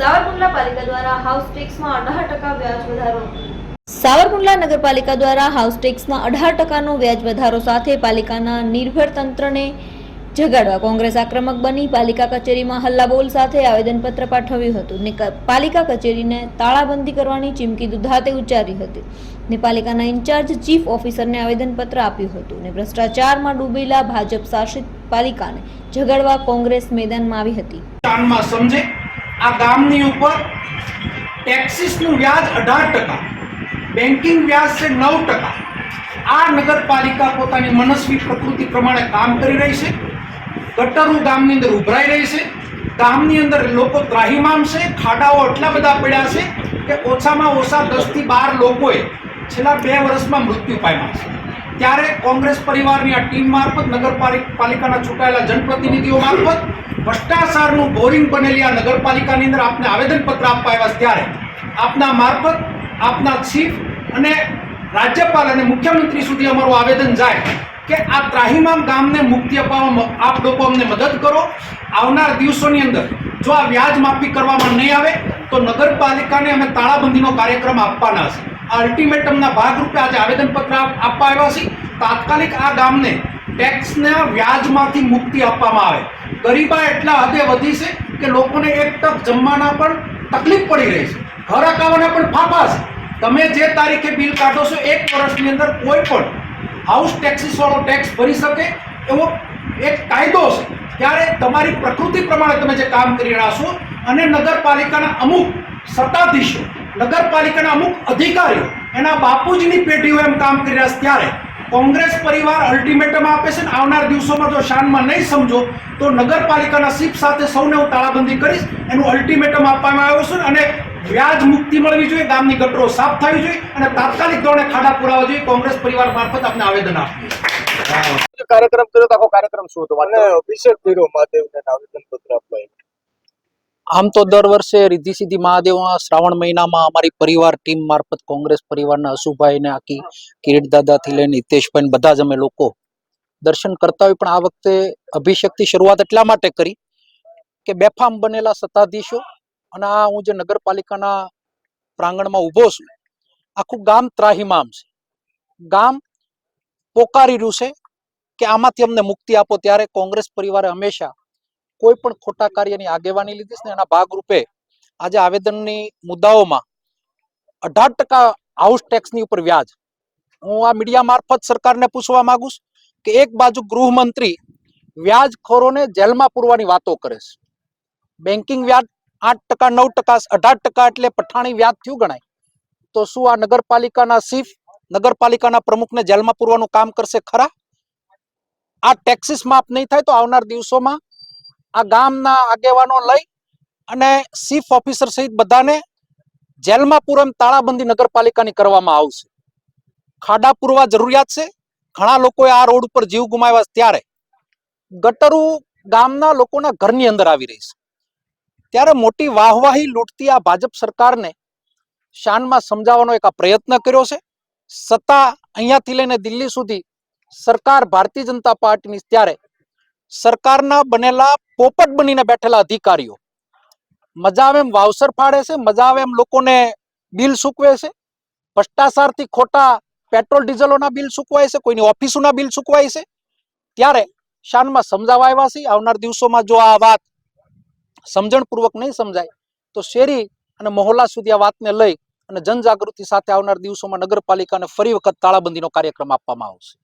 સાવરકુંડલા પાલિકા દ્વારા હાઉસ ટેક્સમાં અઢાર ટકા વ્યાજ વધારો. સાવરકુંડલા નગરપાલિકા દ્વારા હાઉસ ટેક્સમાં અઢાર ટકાનો વ્યાજ વધારો સાથે પાલિકાના નિર્ભર તંત્રને જગાડવા કોંગ્રેસ આક્રમક બની. પાલિકા કચેરીમાં હલ્લાબોલ સાથે આવેદનપત્ર પાઠવ્યું હતું ને પાલિકા કચેરીને તાળાબંધી કરવાની ચીમકી દુધાતે ઉચ્ચારી હતી ને પાલિકાના ઇન્ચાર્જ ચીફ ઓફિસરને આવેદનપત્ર આપ્યું હતું ને ભ્રષ્ટાચારમાં ડૂબેલા ભાજપ શાસિત પાલિકાને જગાડવા કોંગ્રેસ મેદાનમાં આવી હતી. સમજે આ ગામની ઉપર ટેક્સીસનું વ્યાજ અઢાર ટકા બેન્કિંગ વ્યાજ છે નવ ટકા. આ નગરપાલિકા પોતાની મનસ્વી પ્રકૃતિ પ્રમાણે કામ કરી રહી છે. ગટરો ગામની અંદર ઉભરાઈ રહી છે. ગામની અંદર લોકો ત્રાહીમામ છે. ખાડાઓ એટલા બધા પડ્યા છે કે ઓછામાં ઓછા દસથી બાર લોકોએ છેલ્લા બે વર્ષમાં મૃત્યુ પામ્યા છે. ત્યારે કોંગ્રેસ પરિવારની આ ટીમ મારફત નગરપાલિકાના ચૂંટાયેલા જનપ્રતિનિધિઓ મારફત ભ્રષ્ટાચારનું બોરિંગ બનેલી આ નગરપાલિકાની અંદર આપને આવેદનપત્ર આપવા આવ્યા ત્યારે. આપના મારફત આપના ચીફ અને રાજ્યપાલ અને મુખ્યમંત્રી સુધી અમારું આવેદન જાય કે આ ત્રાહિમામ ગામને મુક્તિ અપાવવામાં આપ લોકો અમને મદદ કરો. આવનાર દિવસોની અંદર જો આ વ્યાજ માફી કરવામાં નહીં આવે તો નગરપાલિકાને અમે તાળાબંધીનો કાર્યક્રમ આપવાના આ અલ્ટિમેટમના ભાગરૂપે આજે આવેદનપત્ર આપવા આવ્યા છે. તાત્કાલિક આ ગામને ટેક્સના વ્યાજમાંથી મુક્તિ આપવામાં આવે. ગરીબા એટલા હદે વધી છે કે લોકોને એક ટક જમવાના પણ તકલીફ પડી રહી છે. ઘર અકાવાના પણ ફાફા છે. તમે જે તારીખે બિલ કાઢો છો, એક વર્ષની અંદર કોઈ પણ હાઉસ ટેક્સીસવાળો ટેક્સ ભરી શકે એવો એક કાયદો છે. ત્યારે તમારી પ્રકૃતિ પ્રમાણે તમે જે કામ કરી રહ્યા છો અને નગરપાલિકાના અમુક સત્તાધીશો નગરપાલિકાના અમુક અધિકારીઓ એના બાપુજીની પેઢીઓ એમ કામ કરી રહ્યા છે ત્યારે કોંગ્રેસ પરિવાર અલ્ટિમેટમ આપે છે ને આવનાર દિવસોમાં જો શાનમાં નહીં સમજો તો નગરપાલિકાના સીપ સાથે સૌને હું તાળાબંધી કરીશ એનું અલ્ટિમેટમ આપવામાં આવ્યું છે અને વ્યાજ મુક્તિ મળવી જોઈએ ગામની ગટરો સાફ થવી જોઈએ અને તાત્કાલિક ધોરણે ખાડા પુરાવા જોઈએ કોંગ્રેસ પરિવાર મારફત આપને આવેદન આપીએ. કાર્યક્રમ કર્યો આખો કાર્યક્રમ શું હતો? અને અભિષેક કર્યો મહાદેવને આવેદન પત્ર આમ તો દર વર્ષે રિદ્ધિ સિદ્ધિ મહાદેવના શ્રાવણ મહિનામાં અમારી પરિવાર ટીમ મારફત કોંગ્રેસ પરિવારના અશુભાઈ ને આખી કિરીટ દાદાથી લઈને હિતેશભાઈ બધા જ અમે લોકો દર્શન કરતા હોય. પણ આ વખતે અભિષેકથી શરૂઆત એટલા માટે કરી કે બેફામ બનેલા સત્તાધીશો અને આ હું જે નગરપાલિકાના પ્રાંગણમાં ઊભો છું, આખું ગામ ત્રાહિમામ છે. ગામ પોકારી રહ્યું છે કે આમાંથી અમને મુક્તિ આપો ત્યારે કોંગ્રેસ પરિવારે હંમેશા કોઈ પણ ખોટા કાર્યની આગેવાની લીધી છે ને એના ભાગરૂપે આજે આવેદનની મુદ્દાઓમાં અઢાર ટકા હાઉસ ટેક્સની ઉપર વ્યાજ. હું આ મીડિયા મારફત સરકારને પૂછવા માંગુ છું કે એક બાજુ ગૃહમંત્રી વ્યાજખોરોને જેલમાં પૂરવાની વાતો કરે છે. બેન્કિંગ વ્યાજ આઠ ટકા, નવ ટકા, અઢાર ટકા એટલે પઠાણી વ્યાજ થયું ગણાય. તો શું આ નગરપાલિકાના ચીફ નગરપાલિકાના પ્રમુખને જેલમાં પૂરવાનું કામ કરશે ખરા? આ ટેક્સીસ માફ નહીં થાય તો આવનાર દિવસોમાં આ ગામના આગેવાનો લઈ અને ચીફ ઓફિસર સહિત બધાને જેલમાં પૂરમ તાળાબંધી નગરપાલિકાની કરવામાં આવશે. ખાડા પૂરવા જરૂરિયાત છે. ઘણા લોકોએ આ રોડ ઉપર જીવ ગુમાવ્યા ત્યારે ગટરુ ગામના લોકોના ઘરની અંદર આવી રહી છે. ત્યારે મોટી વાહવાહી લૂંટતી આ ભાજપ સરકારને શાનમાં સમજાવવાનો એક આ પ્રયત્ન કર્યો છે. સત્તા અહીંયાથી લઈને દિલ્હી સુધી સરકાર ભારતીય જનતા પાર્ટીની ત્યારે સરકારના બનેલા પોપટ બનીને બેઠેલા અધિકારીઓ. મજા આવે એમ વાવસર ફાડે છે, મજા આવે એમ લોકોને બિલ સૂકવે છે. ભ્રષ્ટાચારથી ખોટા પેટ્રોલ ડીઝલોના બિલ સૂકવાય છે, કોઈની ઓફિસોના બિલ સૂકવાય છે. ત્યારે શાનમાં સમજાવવા આવ્યા છે, આવનાર દિવસોમાં જો આ વાત સમજણપૂર્વક નહીં સમજાય, તો શેરી અને મહોલ્લા સુધી આ વાતને લઈ અને જનજાગૃતિ સાથે આવનાર દિવસોમાં નગરપાલિકાને ફરી વખત તાળાબંધીનો કાર્યક્રમ આપવામાં આવશે.